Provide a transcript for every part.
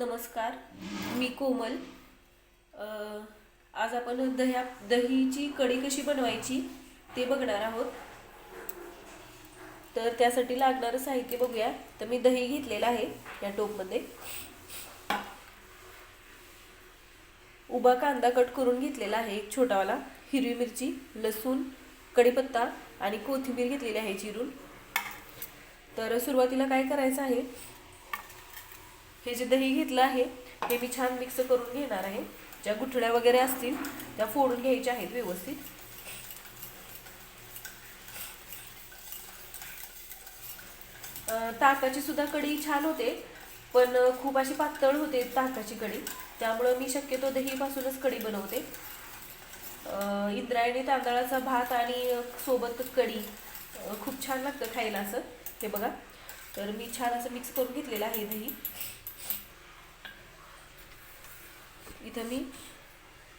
नमस्कार मी कोमल. आज आपण दह्या दहीची कढी कशी बनवायची ते बघणार आहोत. तर त्यासाठी लागणारं साहित्य बघूया. तर मी दही घेतलेलं आहे या टोपमध्ये. उभा कांदा कट करून घेतलेला आहे एक छोटावाला. हिरवी मिरची लसूण कढीपत्ता आणि कोथिंबीर घेतलेली आहे चिरून. तर सुरुवातीला काय करायचं आहे हे जे दही घेतलं आहे हे मी छान मिक्स करून घेणार आहे. ज्या गुठळ्या वगैरे असतील त्या फोडून घ्यायच्या आहेत व्यवस्थित. ताकाची सुद्धा कढी छान होते पण खूप अशी पातळ होते ताकाची कढी. त्यामुळं मी शक्यतो दहीपासूनच कढी बनवते. इंद्रायणी तांदळाचा भात आणि सोबत कढी खूप छान लागतं खायला असं. हे बघा. तर मी छान असं मिक्स करून घेतलेलं आहे दही. इथं मी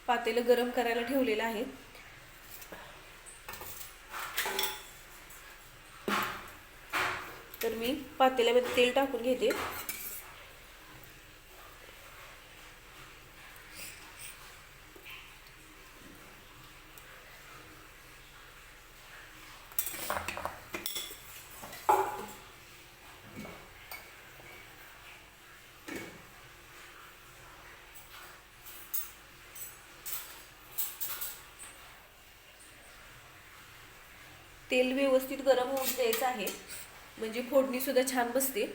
पातेलं गरम करायला ठेवलेलं आहे. तर मी पातेल्यामध्ये तेल टाकून घेते. तेल व्यवस्थित गरम होऊन द्यायचं आहे. म्हणजे फोडणी सुद्धा छान बसते.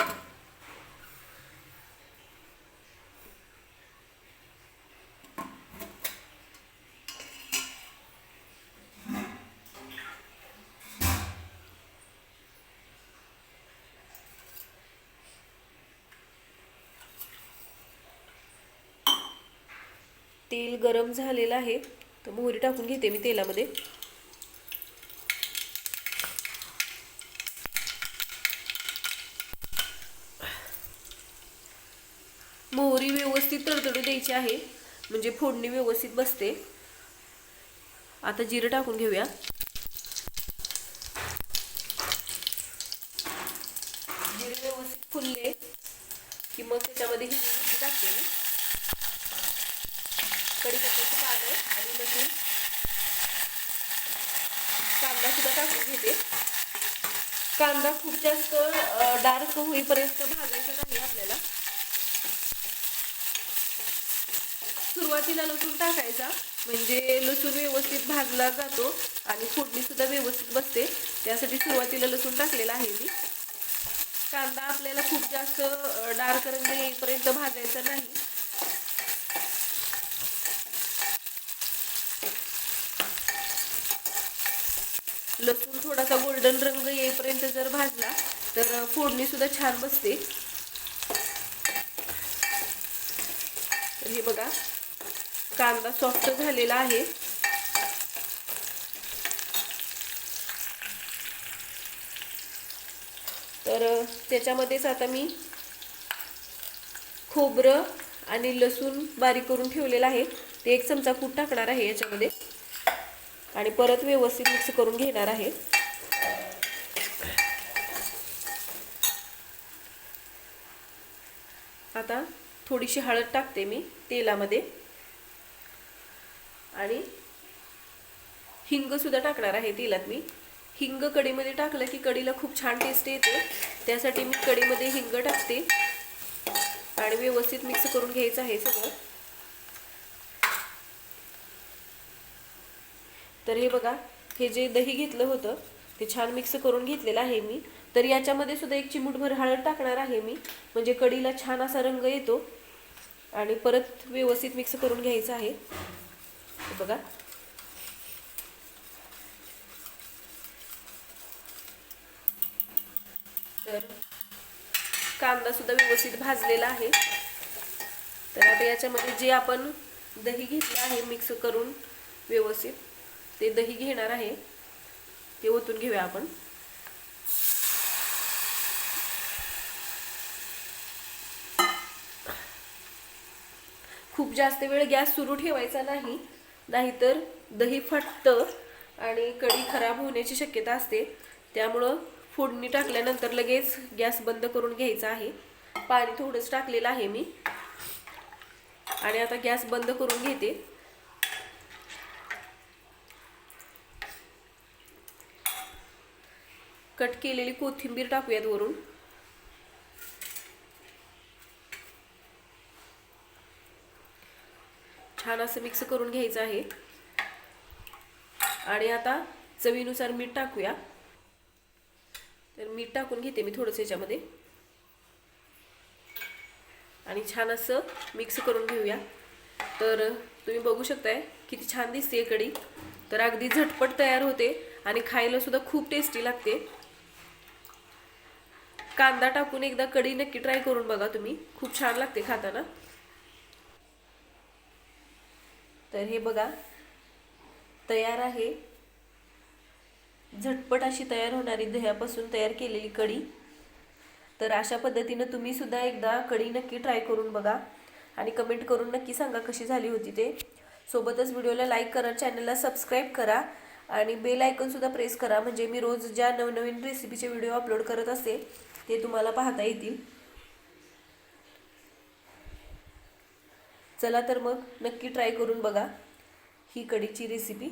तेल गरम झालेलं आहे. तर मोहरी टाकून घेते मी तेलामध्ये. मोहरी व्यवस्थित तडतडू द्यायची आहे. म्हणजे फोडणी व्यवस्थित बसते. आता जिरं टाकून घेऊया. जिरे व्यवस्थित फुलले की मग त्याच्यामध्ये हिरवी मिरची टाकते मी. कढीपत्त्याचे पानं आणि लसूण. कांदा सुद्धा टाकून घेते. कांदा खूप जास्त डार्क होईपर्यंत भाजायचा नाही आपल्याला. सुरुवातीला लसूण टाकायचा. म्हणजे लसूण व्यवस्थित भाजला जातो आणि फोडणी सुद्धा व्यवस्थित बसते. त्यासाठी सुरुवातीला लसूण टाकलेला आहे मी. कांदा आपल्याला खूप जास्त डार्क रंग येईपर्यंत भाजायचा नाही. लसूण थोडासा गोल्डन रंग येईपर्यंत जर भाजला तर फोडणी सुद्धा छान बसते. तर हे बघा. कांदा सॉफ्ट झालेला आहे. तर त्याच्यामध्येच आता मी खोबरं आणि लसूण बारीक करून ठेवलेलं आहे. ते एक चमचा कूट टाकणार आहे याच्यामध्ये. आणि परत व्यवस्थित मिक्स करून घेणार आहे. आता थोडीशी हळद टाकते मी तेलामध्ये. आणि हिंग सुद्धा टाकणार आहे तेलात मी. हिंग कढीमध्ये टाकलं की कढीला खूप छान टेस्ट येते. त्यासाठी मी कढीमध्ये हिंग टाकते. आणि व्यवस्थित मिक्स करून घ्यायचं आहे सगळं. तर हे बघा हे जे दही घेतलं होतं ते छान मिक्स करून घेतलेलं आहे मी. तर याच्यामध्ये सुद्धा एक चिमूटभर हळद टाकणार आहे मी. म्हणजे कढीला छान असा रंग येतो. आणि परत व्यवस्थित मिक्स करून घ्यायचं आहे. बघा. तर कांदा सुद्धा व्यवस्थित भाजलेला आहे. तर आता याच्यामध्ये जे आपण दही घेतलं आहे मिक्स करून व्यवस्थित ते दही घेणार आहे. ते ओतून घेऊया आपण. खूप जास्त वेळ गॅस सुरू ठेवायचा नाही. नाहीतर दही फाटतं आणि कढी खराब होण्याची शक्यता असते. त्यामुळं फोडणी टाकल्यानंतर लगेच गॅस बंद करून घ्यायचा आहे. पाणी थोडंच टाकलेलं आहे मी. आणि आता गॅस बंद करून घेते. कट केलेली कोथिंबीर टाकूयात वरून. छान असं मिक्स करून घ्यायचं आहे. आणि आता चवीनुसार मीठ टाकूया. तर मीठ टाकून घेते मी थोडंसं याच्यामध्ये. आणि छान असं मिक्स करून घेऊया. तर तुम्ही बघू शकताय किती छान दिसते कढी. तर अगदी झटपट तयार होते आणि खायला सुद्धा खूप टेस्टी लागते. कांदा टाकून एकदा कढी नक्की ट्राय करून बघा तुम्ही. खूप छान लागते खाताना. तर हे बघा तयार आहे. झटपट अशी तयार होणारी दह्यापासून तयार केलेली कढी. तर अशा पद्धतीनं तुम्ही सुद्धा एकदा कढी नक्की ट्राय करून बघा आणि कमेंट करून नक्की सांगा कशी झाली होती ते. सोबतच व्हिडिओला लाईक करा चॅनलला सबस्क्राईब करा आणि बेल आयकनसुद्धा प्रेस करा. म्हणजे मी रोज ज्या नवनवीन रेसिपीचे व्हिडिओ अपलोड करत असते ते तुम्हाला पाहता येतील. चला तर मग नक्की ट्राय करून बघा ही कढीची रेसिपी